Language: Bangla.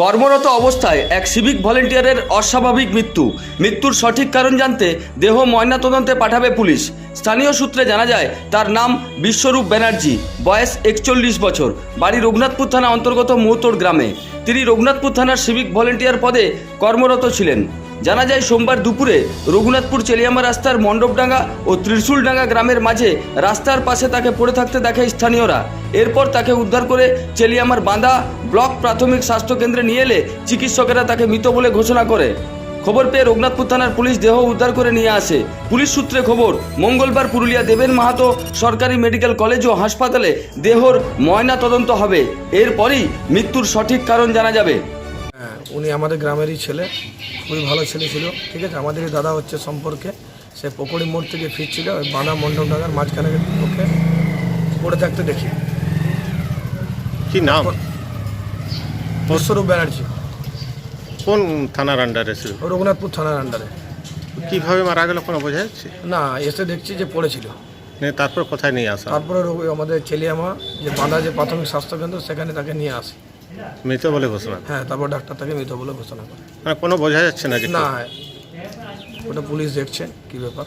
কর্মরত অবস্থায় এক সিভিক ভলেন্টিয়ারের অস্বাভাবিক মৃত্যু। মৃত্যুর সঠিক কারণ জানতে দেহ ময়নাতদন্তে পাঠাবে পুলিশ। স্থানীয় সূত্রে জানা যায়, তার নাম বিশ্বরূপ ব্যানার্জি, বয়স একচল্লিশ বছর, বাড়ি রঘুনাথপুর থানা অন্তর্গত মুহতোড় গ্রামে। তিনি রঘুনাথপুর থানার সিভিক ভলেন্টিয়ার পদে কর্মরত ছিলেন। জানা যায়, সোমবার দুপুরে রঘুনাথপুর চেলিয়ামা রাস্তার মণ্ডপডাঙ্গা ও ত্রিশূলডাঙ্গা গ্রামের মাঝে রাস্তার পাশে তাকে পড়ে থাকতে দেখে স্থানীয়রা। এরপর তাকে উদ্ধার করে চেলিয়ামার বাঁধা ব্লক প্রাথমিক স্বাস্থ্য কেন্দ্রে নিয়ে এলে চিকিৎসকেরা তাকে মৃত বলে ঘোষণা করে। খবর পেয়ে রঘুনাথপুর থানার পুলিশ দেহ উদ্ধার করে নিয়ে আসে। পুলিশ সূত্রে খবর, মঙ্গলবার পুরুলিয়া দেবেন মাহাতো সরকারি মেডিকেল কলেজ ও হাসপাতালে দেহর ময়না তদন্ত হবে। এরপরই মৃত্যুর সঠিক কারণ জানা যাবে। উনি আমাদের গ্রামেরই ছেলে খুবই ভালো ছেলে ছিল ঠিক আছে? আমাদেরই দাদা হচ্ছে সম্পর্কে। সে পকড়ি মোড় থেকে ফিরছিল ওই বাঁধা মণ্ডপ ডাঙার মাঝখানে ওকে পড়ে থাকতে দেখি। কি নাম? বিশ্বরূপ ব্যানার্জি। কোন থানার আন্ডারে ছিল? রঘুনাথপুর থানার আন্ডারে কীভাবে মারা গেল কোনো বোঝা যাচ্ছে? না এসে দেখছি যে পড়েছিল। তারপর কোথায় নিয়ে আসা? তারপরে আমাদের চেলিয়ামা যে বাঁধা যে প্রাথমিক স্বাস্থ্যকেন্দ্র সেখানে তাকে নিয়ে আসে। মৃত বলে ঘোষণা হ্যাঁ তারপর ডাক্তার তাকে মৃত বলে ঘোষণা করে। মানে কোনো বোঝা যাচ্ছে না যে না ওটা পুলিশ দেখছে কি ব্যাপার?